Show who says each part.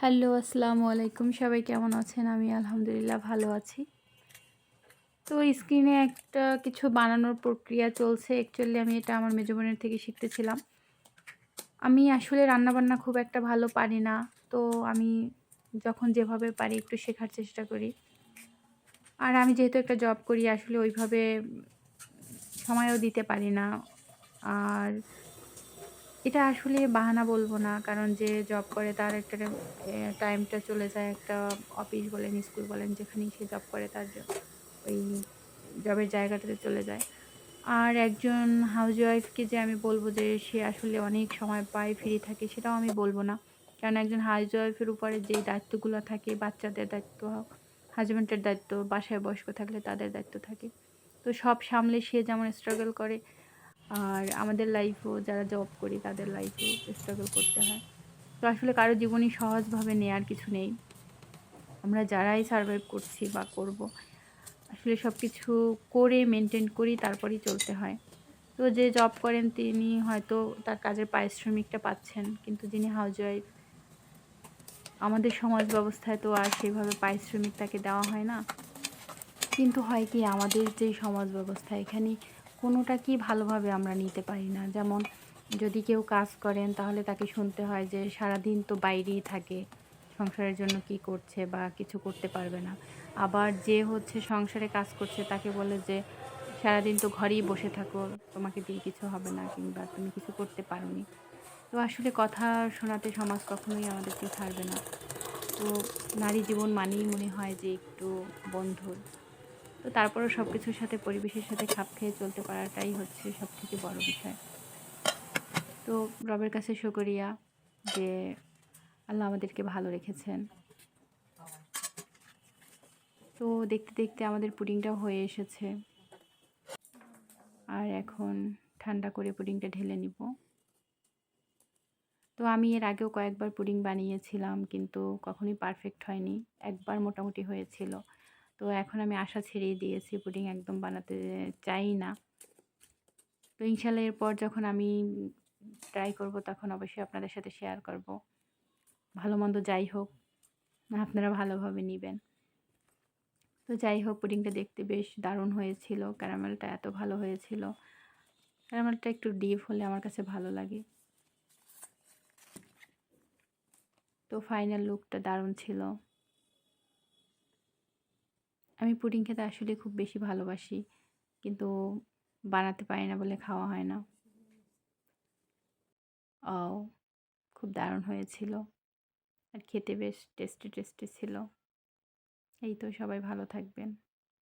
Speaker 1: Hello, আসসালামু আলাইকুম। সবাই কেমন আছেন? আমি আলহামদুলিল্লাহ ভালো আছি। তো স্ক্রিনে একটা কিছু বানানোর প্রক্রিয়া চলছে। অ্যাকচুয়ালি আমি এটা আমার মেজো বোনের থেকে শিখতেছিলাম। আমি আসলে রান্নাবান্না খুব একটা ভালো পারি না। তো আমি যখন যেভাবে পারি একটু শেখার চেষ্টা করি। আর আমি যেহেতু একটা জব করি, আসলে ওইভাবে সময়ও দিতে পারি না। আর এটা আসলে বাহানা বলব না, কারণ যে জব করে তার একটা টাইমটা চলে যায় একটা অফিস বলেন স্কুল বলেন, যেখানেই সে জব করে তার ওই জবের জায়গাটাতে চলে যায়। আর একজন হাউসওয়াইফকে যে আমি বলব যে সে আসলে অনেক সময় পায় ফ্রি থাকে, সেটাও আমি বলব না। কারণ একজন হাউসওয়াইফের উপরে যেই দায়িত্বগুলো থাকে, বাচ্চাদের দায়িত্ব হাজব্যান্ডের দায়িত্ব, বাসায় বয়স্ক থাকলে তাদের দায়িত্ব থাকে। তো সব সামলে সে যেমন স্ট্রাগল করে আর আমাদের লাইফও যারা জব করি, তাদের লাইফেও স্ট্রাগল করতে হয়। তো আসলে কারও জীবনই সহজভাবে নেওয়ার কিছু নেই। আমরা যারাই সার্ভাইভ করছি বা করব, আসলে সব কিছু করে মেনটেন করি, তারপরেই চলতে হয়। তো যে জব করেন, তিনি হয়তো তার কাজের পারিশ্রমিকটা পাচ্ছেন, কিন্তু যিনি হাউসওয়াইফ আমাদের সমাজ ব্যবস্থায় তো আর সেভাবে পারিশ্রমিক তাকে দেওয়া হয় না। কিন্তু হয় কি, আমাদের যে সমাজ ব্যবস্থা এখানে কোনোটা কি ভালোভাবে আমরা নিতে পারি না। যেমন যদি কেউ কাজ করেন, তাহলে তাকে শুনতে হয় যে সারাদিন তো বাইরেই থাকে, সংসারের জন্য কি করছে বা কিছু করতে পারবে না। আবার যে হচ্ছে সংসারে কাজ করছে, তাকে বলে যে, সারাদিন তো ঘরেই বসে থাকো, তোমাকে দিয়ে কিছু হবে না কিংবা তুমি কিছু করতে পারো নি তো আসলে কথা শোনাতে সমাজ কখনোই আমাদেরকে ছাড়বে না। তো নারী জীবন মানেই মনে হয় যে একটু বন্ধুর। তো তারপরেও সব কিছুর সাথে, পরিবেশের সাথে খাপ খেয়ে চলতে পারাটাই হচ্ছে সব থেকে বড় বিষয়। তো রবের কাছে শুকরিয়া যে আল্লাহ আমাদেরকে ভালো রেখেছেন। তো দেখতে দেখতে আমাদের পুডিংটাও হয়ে এসেছে। আর এখন ঠান্ডা করে পুডিংটা ঢেলে নিব। তো আমি এর আগেও কয়েকবার পুডিং বানিয়েছিলাম, কিন্তু কখনোই পারফেক্ট হয়নি। একবার মোটামুটি হয়েছিল। তো এখন আমি আশা ছেড়েই দিয়েছি, পুডিং একদম বানাতে চাই না তো ইনশাল্লাহ এরপর যখন আমি ট্রাই করব, তখন অবশ্যই আপনাদের সাথে শেয়ার করব। ভালো মন্দ যাই হোক, আপনারা ভালোভাবে নেবেন। তো যাই হোক, পুডিংটা দেখতে বেশ দারুণ হয়েছিল, ক্যারামেলটা এত ভালো হয়েছিল। ক্যারামেলটা একটু ডিপ হলে আমার কাছে ভালো লাগে। তো ফাইনাল লুকটা দারুণ ছিল। আমি পুডিং খেতে আসলে খুব বেশি ভালোবাসি, কিন্তু বানাতে পারি না বলে খাওয়া হয় না। ও খুব দারুণ হয়েছিল। আর খেতে বেশ টেস্টি টেস্টি ছিল। এই তো সবাই ভালো থাকবেন।